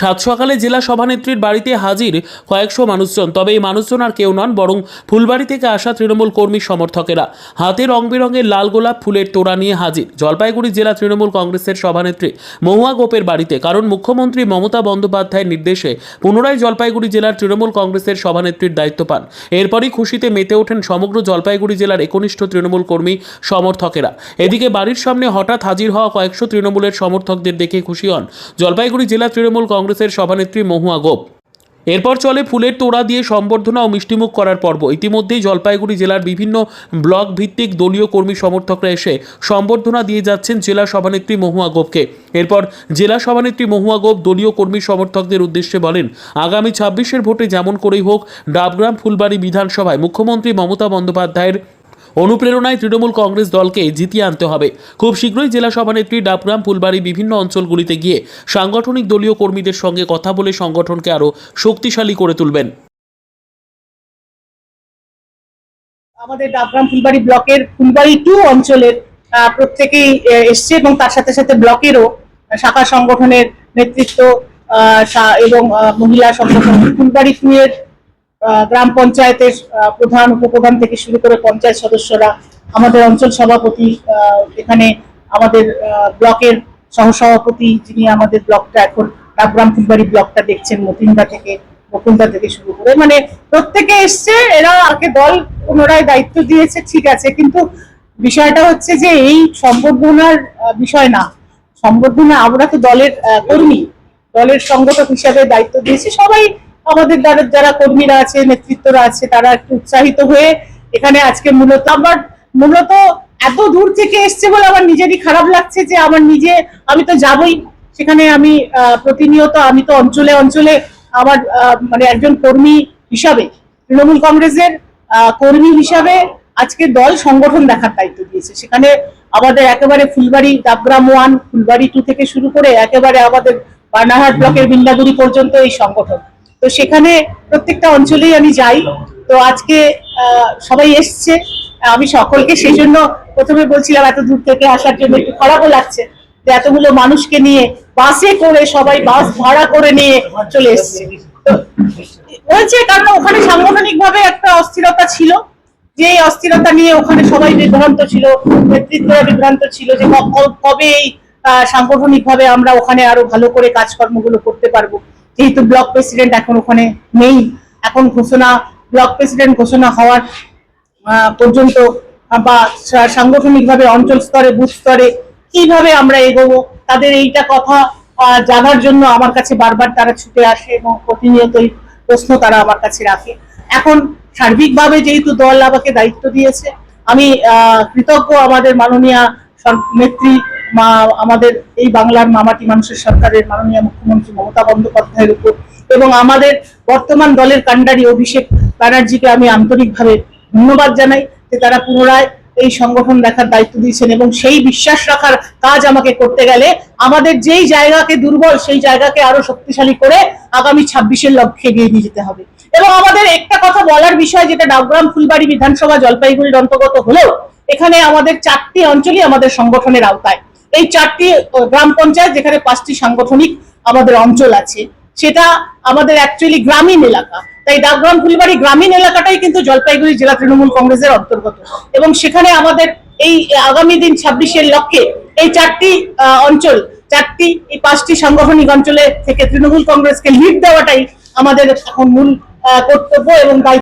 সাত সকালে জেলা সভানেত্রীর বাড়িতে হাজির কয়েকশো মানুষজন। তবে এই মানুষজন আর কেউ নন, বরং ফুলবাড়ি থেকে আসা তৃণমূল কর্মী সমর্থকেরা। হাতে রং বেরঙের লাল গোলাপ, ফুলের তোড়া নিয়ে হাজির। জলপাইগুড়ি জেলা তৃণমূল কংগ্রেসের সভানেত্রী মহুয়া গোপের বাড়িতে, কারণ মুখ্যমন্ত্রী মমতা বন্দ্যোপাধ্যায়ের নির্দেশে পুনরায় জলপাইগুড়ি জেলার তৃণমূল কংগ্রেসের সভানেত্রীর দায়িত্ব পান। এরপরই খুশিতে মেতে ওঠেন সমগ্র জলপাইগুড়ি জেলার একনিষ্ঠ তৃণমূল কর্মী সমর্থকেরা। এদিকে বাড়ির সামনে হঠাৎ হাজির হওয়া কয়েকশো তৃণমূলের সমর্থকদের দেখে খুশি হন জলপাইগুড়ি জেলা তৃণমূল কংগ্রেসের সভানেত্রী মহুয়া গোপ। এরপর চলে ফুলের তোড়া দিয়ে সম্বর্ধনা ও মিষ্টিমুখ করার পর্ব। ইতিমধ্যেই জলপাইগুড়ি জেলার বিভিন্ন ব্লক ভিত্তিক দলীয় কর্মী সমর্থকরা এসে সম্বর্ধনা দিয়ে যাচ্ছেন জেলা সভানেত্রী মহুয়া গোপকে। এরপর জেলা সভানেত্রী মহুয়া গোপ দলীয় কর্মী সমর্থকদের উদ্দেশ্যে বলেন, আগামী ছাব্বিশের ভোটে যেমন করেই হোক, ডাবগ্রাম ফুলবাড়ি বিধানসভায় মুখ্যমন্ত্রী মমতা বন্দ্যোপাধ্যায়ের অনুপ্রেরণায় তৃণমূল কংগ্রেস দলকে জিতিয়ে আনতে হবে। খুব শীঘ্রই জেলা সভানেত্রী ডাবগ্রাম ফুলবাড়ি বিভিন্ন অঞ্চলগুলিতে গিয়ে সাংগঠনিক দলীয় কর্মীদের সঙ্গে কথা বলে সংগঠনকে আরও শক্তিশালী করে তুলবেন। আমাদের ডাবগ্রাম ফুলবাড়ি ব্লকের ফুলবাড়ি টু অঞ্চলের প্রত্যেকেই এসছে এবং তার সাথে সাথে ব্লকেরও শাখা সংগঠনের নেতৃত্ব এবং মহিলা সংগঠন ফুলবাড়ি টু এর গ্রাম পঞ্চায়েতের প্রধান, উপপ্রধান থেকে শুরু করে পঞ্চায়েত সদস্যরা, আমাদের অঞ্চল সভাপতি এখানে আমাদের ব্লকের সহসভাপতি যিনি আমাদের ব্লকটা এখন ডাবগ্রাম ফুলবাড়ি ব্লকটা দেখছেন, মতিন্দা থেকে বকুলদা থেকে শুরু করে মানে প্রত্যেকে এসছে, এরা আগে দল পুনরায় দায়িত্ব দিয়েছে, ঠিক আছে, কিন্তু বিষয়টা হচ্ছে যে এই সম্বর্ধনার বিষয় না। সম্বর্ধনা আমরা তো দলের কর্মী, দলের সংগঠক হিসাবে দায়িত্ব দিয়েছি, সবাই আমাদের যারা যারা কর্মীরা আছে, নেতৃত্বরা আছে, তারা একটু উৎসাহিত হয়ে এখানে আজকে মূলত আমার, মূলত এত দূর থেকে এসছে বলে আমার নিজেরই খারাপ লাগছে যে আমার নিজে, আমি তো যাবই। সেখানে আমি প্রতিনিয়ত আমি তো অঞ্চলে অঞ্চলে আমার মানে একজন কর্মী হিসাবে, তৃণমূল কংগ্রেসের কর্মী হিসাবে আজকে দল সংগঠন দেখার দায়িত্ব দিয়েছে। সেখানে আমাদের একেবারে ফুলবাড়ি, ডাবগ্রাম ওয়ান, ফুলবাড়ি টু থেকে শুরু করে একেবারে আমাদের বানাহাট ব্লকের বিন্দাগুড়ি পর্যন্ত এই সংগঠন। তো সেখানে প্রত্যেকটা অঞ্চলেই আমি যাই। তো আজকে সবাই এসছে। আমি সকলকে সেই জন্য প্রথমে বলছিলাম, এত দূর থেকে আসার জন্য একটু খারাপও লাগছে যে এতগুলো মানুষকে নিয়ে বাসে করে সবাই বাস ভাড়া করে নিয়ে চলে এসছে। বলছে কারণ ওখানে সাংগঠনিক ভাবে একটা অস্থিরতা ছিল। যে অস্থিরতা নিয়ে ওখানে সবাই বিভ্রান্ত ছিল, নেতৃত্বরা বিভ্রান্ত ছিল যে কবে এই সাংগঠনিক ভাবে আমরা ওখানে আরও ভালো করে কাজকর্মগুলো করতে পারব। যেহেতু ব্লক প্রেসিডেন্ট এখন ওখানে নেই, এখন ঘোষণা, ব্লক প্রেসিডেন্ট ঘোষণা হওয়ার পর্যন্ত বা সাংগঠনিক ভাবে অঞ্চল স্তরে, বুথ স্তরে কীভাবে আমরা এগোবো, তাদের এইটা কথা জানার জন্য আমার কাছে বারবার তারা ছুটে আসে এবং প্রতিনিয়তই প্রশ্ন তারা আমার কাছে রাখে। এখন সার্বিকভাবে যেহেতু দল আমাকে দায়িত্ব দিয়েছে, আমি কৃতজ্ঞ আমাদের মাননীয় নেত্রী মা, আমাদের এই বাংলার মামাটি মানুষের সরকারের মাননীয় মুখ্যমন্ত্রী মমতা বন্দ্যোপাধ্যায়ের উপর এবং আমাদের বর্তমান দলের কাণ্ডারি অভিষেক ব্যানার্জিকে আমি আন্তরিকভাবে ধন্যবাদ জানাই যে তারা পুনরায় এই সংগঠন দেখার দায়িত্ব দিয়েছেন এবং সেই বিশ্বাস রাখার কাজ আমাকে করতে গেলে আমাদের যেই জায়গাকে দুর্বল, সেই জায়গাকে আরও শক্তিশালী করে আগামী ছাব্বিশের লক্ষ্যে এগিয়ে নিয়ে যেতে হবে। এবং আমাদের একটা কথা বলার বিষয় যেটা ডাবগ্রাম ফুলবাড়ি বিধানসভা জলপাইগুড়ির অন্তর্গত হলেও, এখানে আমাদের চারটি অঞ্চলই আমাদের সংগঠনের আওতায়। এই চারটি গ্রাম পঞ্চায়েত যেখানে পাঁচটি সাংগঠনিক আমাদের অঞ্চল আছে, সেটা আমাদের অ্যাকচুয়ালি গ্রামীণ এলাকা। তাই ডাকগ্রাম ফুলবাড়ি গ্রামীণ এলাকাটাই কিন্তু জলপাইগুড়ি জেলা তৃণমূল কংগ্রেসের অন্তর্গত। এবং সেখানে আমাদের এই আগামী দিন ছাব্বিশের লক্ষ্যে এই চারটি অঞ্চল, চারটি, এই পাঁচটি সাংগঠনিক অঞ্চলে থেকে তৃণমূল কংগ্রেসকে লিড দেওয়াটাই আমাদের এখন মূল কর্তব্য এবং দায়িত্ব।